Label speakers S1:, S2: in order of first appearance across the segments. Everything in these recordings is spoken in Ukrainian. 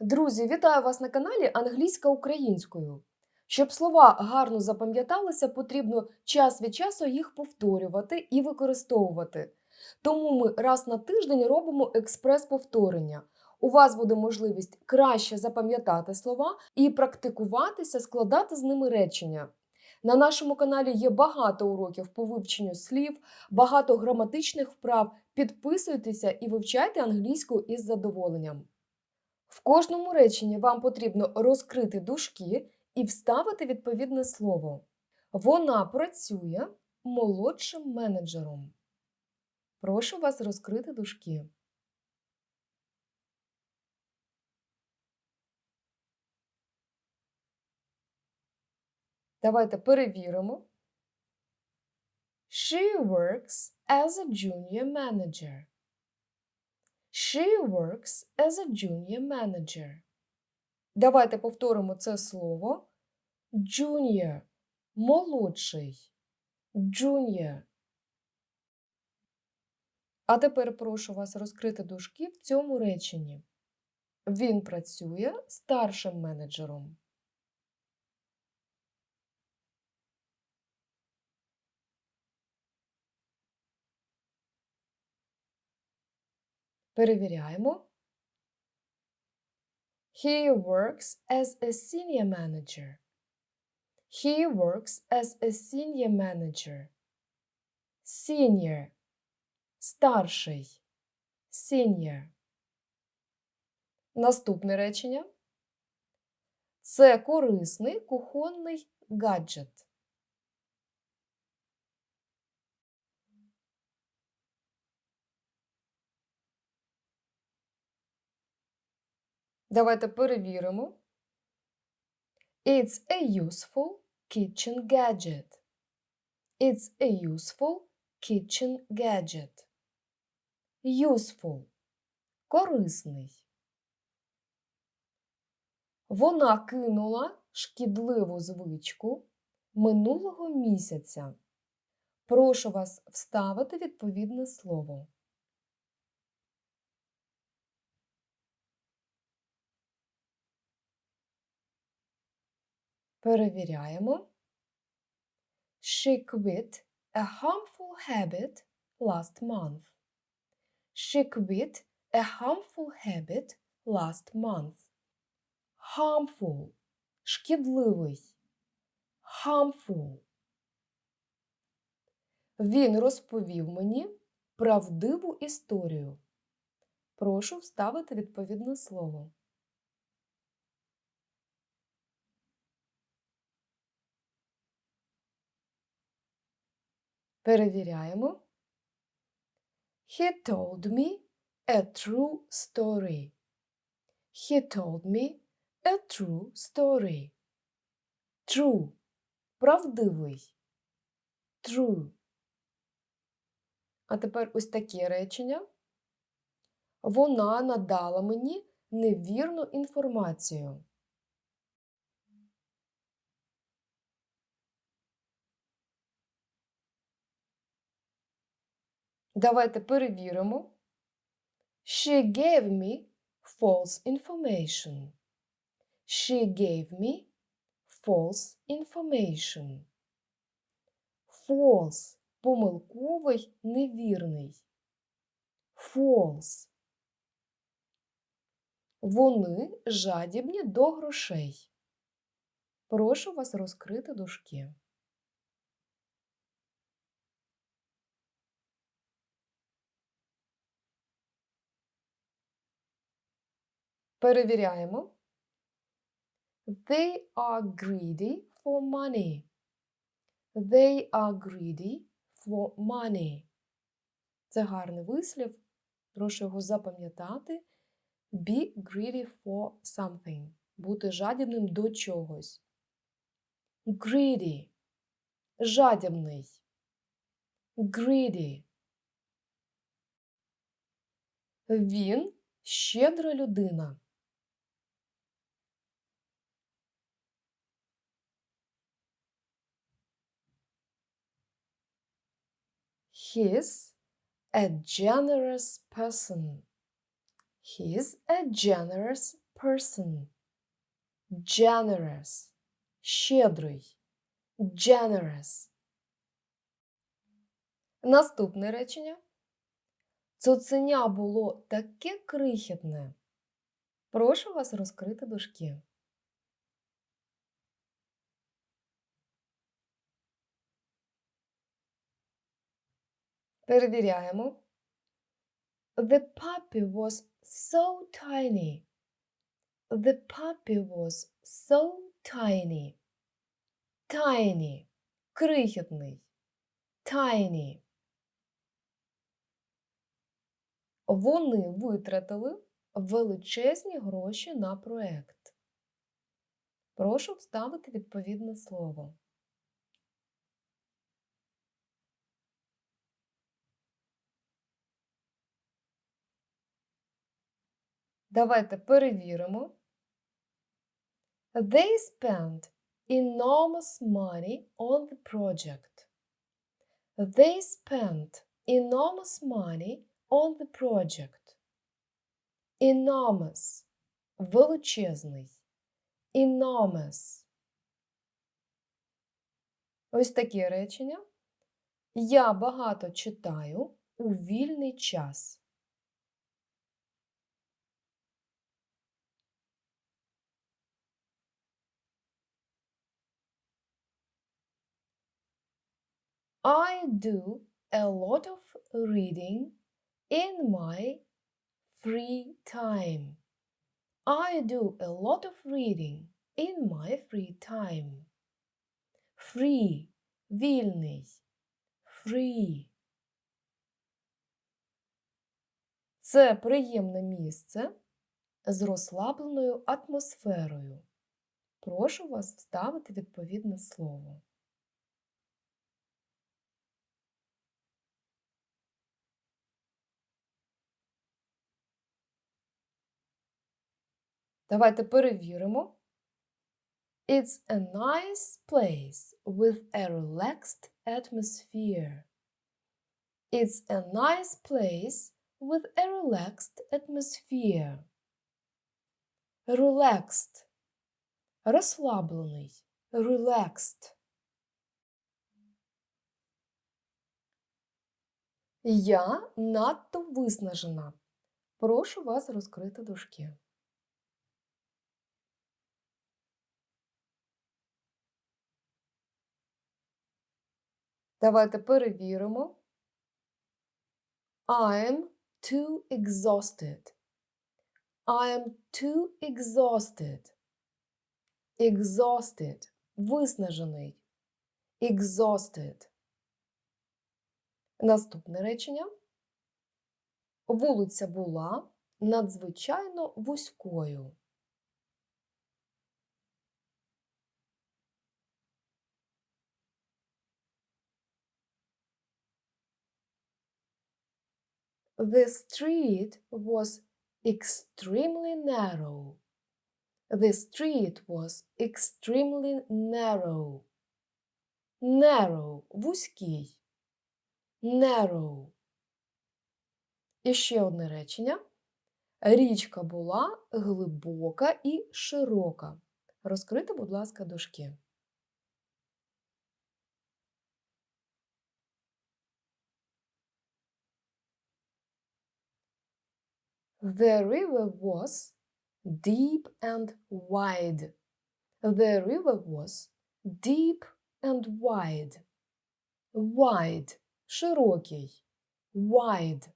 S1: Друзі, вітаю вас на каналі Англійська українською. Щоб слова гарно запам'яталися, потрібно час від часу їх повторювати і використовувати. Тому ми раз на тиждень робимо експрес-повторення. У вас буде можливість краще запам'ятати слова і практикуватися, складати з ними речення. На нашому каналі є багато уроків по вивченню слів, багато граматичних вправ. Підписуйтеся і вивчайте англійську із задоволенням. В кожному реченні вам потрібно розкрити дужки і вставити відповідне слово. Вона працює молодшим менеджером. Прошу вас розкрити дужки. Давайте перевіримо. She works as a junior manager. She works as a junior manager. Давайте повторимо це слово. Junior – молодший. Junior. А тепер прошу вас розкрити дужки в цьому реченні. Він працює старшим менеджером. Перевіряємо. He works as a senior manager. He works as a senior manager. Senior – старший. Senior. Наступне речення. Це корисний кухонний гаджет. Давайте перевіримо. It's a useful kitchen gadget. It's a useful kitchen gadget. Useful – корисний. Вона кинула шкідливу звичку минулого місяця. Прошу вас вставити відповідне слово. Перевіряємо. She quit a harmful habit last month. She quit a harmful habit last month. Harmful – шкідливий. Harmful. Він розповів мені правдиву історію. Прошу вставити відповідне слово. Перевіряємо. He told me a true story. He told me a true story. True – правдивий. True. А тепер ось таке речення. Вона надала мені невірну інформацію. Давайте перевіримо. She gave me false information. She gave me false information. False – помилковий, невірний. False. Вони жадібні до грошей. Прошу вас розкрити дужки. Перевіряємо. They are greedy for money. They are greedy for money. Це гарний вислів. Прошу його запам'ятати. Be greedy for something. Бути жадібним до чогось. Greedy. Жадібний. Greedy. Він щедра людина. He's a generous person. He's a generous person. Generous. Щедрий. Generous. Наступне речення. Цуценя було таке крихітне. Прошу вас розкрити дужки. Перевіряємо. The puppy was so tiny. The puppy was so tiny. Tiny. Крихітний. Tiny. Вони витратили величезні гроші на проект. Прошу вставити відповідне слово. Давайте перевіримо. They spent enormous money on the project. They spent enormous money on the project. Enormous – величезний. Enormous. Ось такі речення. Я багато читаю у вільний час. I do a lot of reading in my free time. I do a lot of reading in my free time. Free – вільний. Free. Це приємне місце з розслабленою атмосферою. Прошу вас вставити відповідне слово. Давайте перевіримо. It's a nice place with a relaxed atmosphere. It's a nice place with a relaxed atmosphere. Relaxed. Розслаблений. Relaxed. Я надто виснажена. Прошу вас розкрити дужки. Давайте перевіримо. I'm too exhausted. I'm too exhausted. Exhausted. Виснажений. Exhausted. Наступне речення. Вулиця була надзвичайно вузькою. The street was extremely narrow. The street was extremely narrow. Narrow – вузький. Narrow. І ще одне речення. Річка була глибока і широка. Розкрити, будь ласка, дужки. The river was deep and wide. The river was deep and wide. Wide – широкий. Wide.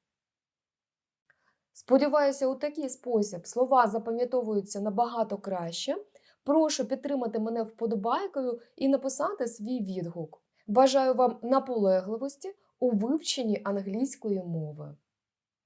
S1: Сподіваюся, у такий спосіб слова запам'ятовуються набагато краще. Прошу підтримати мене вподобайкою і написати свій відгук. Бажаю вам наполегливості у вивченні англійської мови.